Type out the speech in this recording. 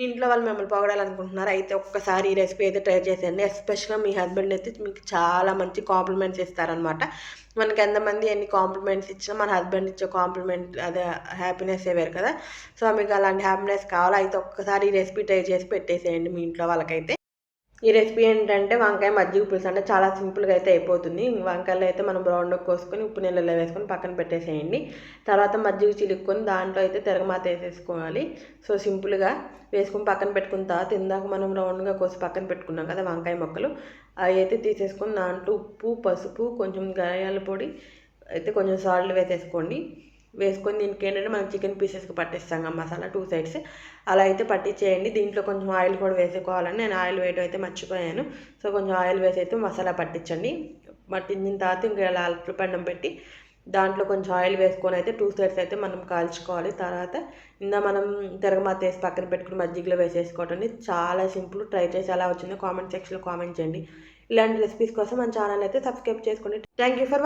మీ ఇంట్లో వాళ్ళు మిమ్మల్ని పొగడాలనుకుంటున్నారు? అయితే ఒక్కసారి ఈ రెసిపీ అయితే ట్రై చేసేయండి. ఎస్పెషల్గా మీ హస్బెండ్ అయితే మీకు చాలా మంచి కాంప్లిమెంట్స్ ఇస్తారనమాట మనకి ఎంతమంది ఎన్ని కాంప్లిమెంట్స్ ఇచ్చినా మన హస్బెండ్ ఇచ్చే కాంప్లిమెంట్ అదే హ్యాపీనెస్ వేరు కదా. సో మీకు అలాంటి హ్యాపీనెస్ కావాలా? అయితే ఒక్కసారి ఈ రెసిపీ ట్రై చేసి పెట్టేసేయండి మీ ఇంట్లో వాళ్ళకైతే. ఈ రెసిపీ ఏంటంటే వంకాయ మజ్జిగ పులుసు అంటే చాలా సింపుల్గా అయితే అయిపోతుంది. వంకాయలు అయితే మనం బ్రౌన్లో కోసుకొని ఉప్పు నీళ్ళలో వేసుకొని పక్కన పెట్టేసేయండి. తర్వాత మజ్జిగ చిలుక్కొని దాంట్లో అయితే తిరగమాత వేసేసుకోవాలి. సో సింపుల్గా వేసుకొని పక్కన పెట్టుకున్న తర్వాత ఇందాక మనం రౌండ్గా కోసి పక్కన పెట్టుకున్నాం కదా వంకాయ మొక్కలు అవి అయితే తీసేసుకొని దాంట్లో ఉప్పు పసుపు కొంచెం గాయాల పొడి అయితే కొంచెం సాల్ట్ వేసేసుకోండి. వేసుకొని దీనికి ఏంటంటే మనం చికెన్ పీసెస్కి పట్టిస్తాం మసాలా టూ సైడ్స్. అలా అయితే పట్టించేయండి. దీంట్లో కొంచెం ఆయిల్ కూడా వేసుకోవాలని నేను ఆయిల్ వేయడం అయితే మర్చిపోయాను. సో కొంచెం ఆయిల్ వేసి అయితే మసాలా పట్టించండి. పట్టించిన తర్వాత ఇంకా ఇలా అల్పండం పెట్టి దాంట్లో కొంచెం ఆయిల్ వేసుకొని అయితే టూ సైడ్స్ అయితే మనం కాల్చుకోవాలి. తర్వాత ఇందా మనం తిరగమాత వేసి పక్కన పెట్టుకుని మజ్జిగలో వేసేసుకోవటం చాలా సింపుల్. ట్రై చేసి ఎలా వచ్చిందో కామెంట్ సెక్షన్లో కామెంట్ చేయండి. ఇలాంటి రెసిపీస్ కోసం మన ఛానల్ అయితే సబ్స్క్రైబ్ చేసుకోండి థ్యాంక్ యూ ఫర్